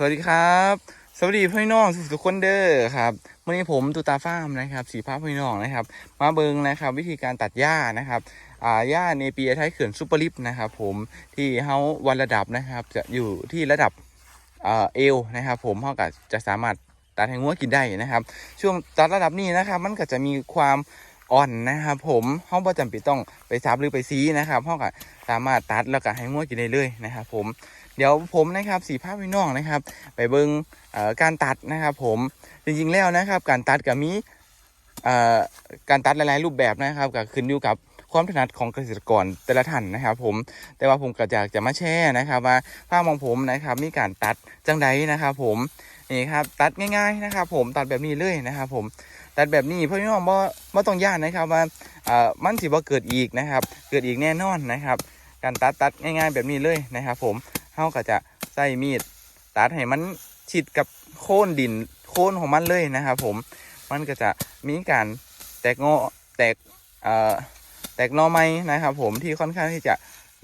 สวัสดีครับ สวัสดีพี่น้องทุกคนเด้อครับวันนี้ผมตูตาฟ้าร์มนะครับ สีภาพพี่น้องนะครับ มาเบิงนะครับ วิธีการตัดหญ้านะครับอ่าหญ้าในปีท้ายเขื่อนซุปเปอร์ลิฟนะครับผมที่เฮาวันระดับนะครับ จะอยู่ที่ระดับเอวนะครับ ผมเฮาก็จะสามารถตัดให้งัวกินได้นะครับ ช่วงตัดระดับนี้นะครับ มันก็จะมีความอ่อนนะครับผมเฮาบ่จำเป็นต้องไปซับหรือไปซีนะครับเฮาก็สามารถตัดแล้วก็ให้งัวกินได้เลยนะครับผม เดี๋ยวผมนะครับสีภาพพี่น้องนะครับ ไปเบิงเอ่อการตัดนะครับ ผมจริงๆแล้วนะครับ การตัดกับมีการตัดหลายๆรูปแบบนะครับก็ขึ้นอยู่กับความถนัดของเกษตรกรแต่ละท่านนะครับ ผมแต่ว่าผมก็อยากจะมาแชร์นะครับว่าภาพของผมนะครับ มีการตัดจังใดนะครับ ผมนี่ครับตัดง่าย ๆนะครับ ผมตัดแบบนี้เลยนะครับ ผมตัดแบบนี้เพื่อพี่น้องบ่บ่ต้องย่านนะครับว่าเอ่อมันสิบ่เกิดอีกนะครับ เกิดอีกแน่นอนนะครับ การตัดตัดง่าย ๆ แบบนี้เลยนะครับ ผม เขาก็จะใส่มีดตัดให้มันชิดกับโค่นดินโค่นของมันเลยนะครับผมมันก็จะมีการแตกงอแตกเอ่อแตกนอไม้นะครับ ผมที่ค่อนข้างที่จะ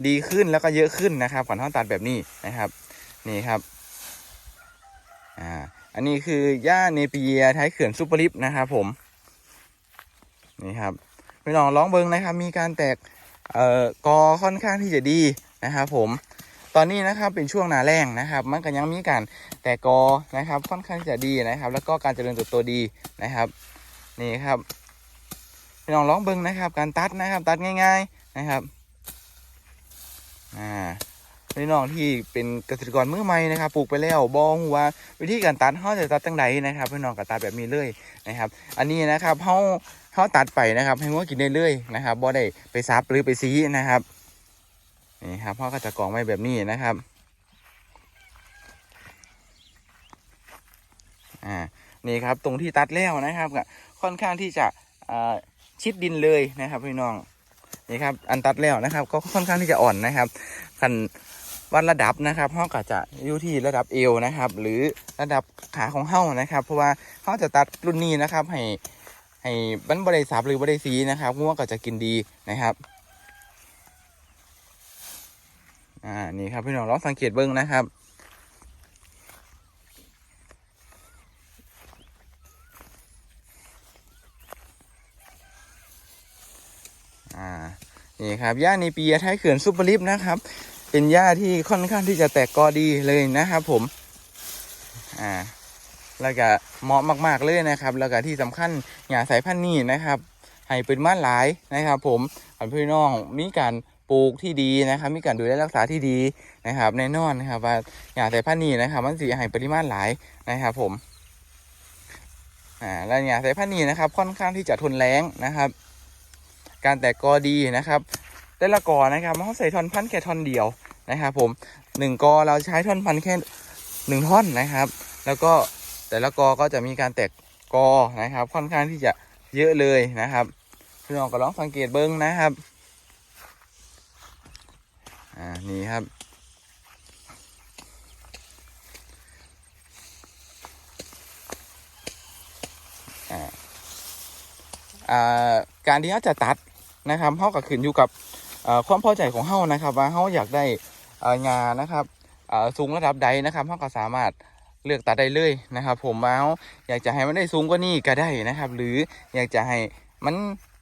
ดีขึ้นแล้วก็เยอะขึ้นนะครับก่อนที่ตัดแบบนี้นะครับ นี่ครับอ่าอันนี้คือหญ้าเนปียท้ายเขื่อนซุปเปอร์ลิฟนะครับผมนี่ครับพี่น้องร้องเบิงนะครับ มีการแตกเอ่อกอค่อนข้างที่จะดีนะครับผม ตอนนี้นะครับเป็นช่วงหนาแรงนะครับ มันก็ยังมีการแตกกอนะครับค่อนข้างจะดีนะครับ แล้วก็การเจริญเติบโตดีนะครับ นี่ครับพี่น้องร้องเบิ้งนะครับ การตัดนะครับ ตัดง่าย ๆนะครับอ่าพี่น้องที่เป็นเกษตรกรมือใหม่นะครับปลูกไปแล้วบองว่าวิธีการตัดเขาจะตัดตั้งใดนะครับพี่น้องก็ตัดแบบนี้เลยนะครับ อันนี้นะครับเขาเขาตัดไปนะครับ ให้งัวกินได้เลยนะครับบ่ได้ไปซับหรือไปซีนะครับ นี่ครับพ่อก็จะกรองไว้แบบนี้นะครับอ่านี่ครับตรงที่ตัดแล้วนะครับก็ค่อนข้างที่จะชิดดินเลยนะครับพี่น้องนี่ครับอันตัดแล้วนะครับ ก็ค่อนข้างที่จะอ่อนนะครับคันวัดระดับนะครับเฮาก็จะอยู่ที่ระดับเอวนะครับ หรือระดับขาของเฮานะครับ เพราะว่าเฮาจะตัดรุ่นนี้นะครับ ให้ให้บันบริสับหรือบริสีนะครับงัวก็จะกินดีนะครับ อ่า นี่ครับพี่น้องลองสังเกตเบิ้งนะครับ อ่า นี่ครับหญ้าในปีท้ายเขื่อนซุปเปอร์ลิฟนะครับ เป็นหญ้าที่ค่อนข้างที่จะแตกกอดีเลยนะครับผม อ่า แล้วก็เหมาะมาก ๆ เลยนะครับ แล้วก็ที่สำคัญหญ้าสายพันธุ์นี้นะครับ ให้เป็นมาหลายนะครับ ผมอันพี่น้องมีการ ปลูกที่ดีนะครับ มีการดูแลรักษาที่ดีนะครับแน่นอนนะครับ ว่าหญ้าสายพันธุ์นี้นะครับ มันสีให้ปริมาณหลายนะครับ ผมอ่าแล้วหญ้าสายพันธุ์นี้นะครับ ค่อนข้างที่จะทนแรงนะครับ การแตกกอดีนะครับ แต่ละกอนะครับเราใส่ท่อนพันแค่ท่อนเดียวนะครับ ผมหนึ่งกอเราใช้ท่อนพันแค่หนึ่งท่อนนะครับ แล้วก็แต่ละกอก็จะมีการแตกกอนะครับ ค่อนข้างที่จะเยอะเลยนะครับพี่น้องก็ลองสังเกตเบิ้งนะครับ อ่า นี่ครับ อ่า อ่า การที่เขาจะตัดนะครับเขาก็ขึ้นอยู่กับความพอใจของเขานะครับ ว่าเขาอยากได้อ่องานะครับอ่อสูงระดับใดนะครับเขาก็สามารถเลือกตัดได้เลยนะครับ ผมว่าเขาอยากจะให้มันได้สูงกว่านี้ก็ได้นะครับ หรืออยากจะให้มัน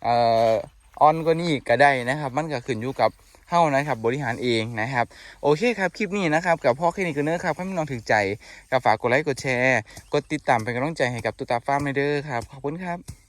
อ่อนกว่านี้ก็ได้นะครับ มันก็ขึ้นอยู่กับ เฮานะครับบริหารเองนะครับโอเคครับคลิปนี้นะครับกับพ่อแค่นี้ก็เนอร์ครับให้พี่น้องถึงใจกับฝากกดไลค์กดแชร์ กดติดตามเป็นกำลังใจให้กับตุตาฟาร์มในเด้อครับขอบคุณครับ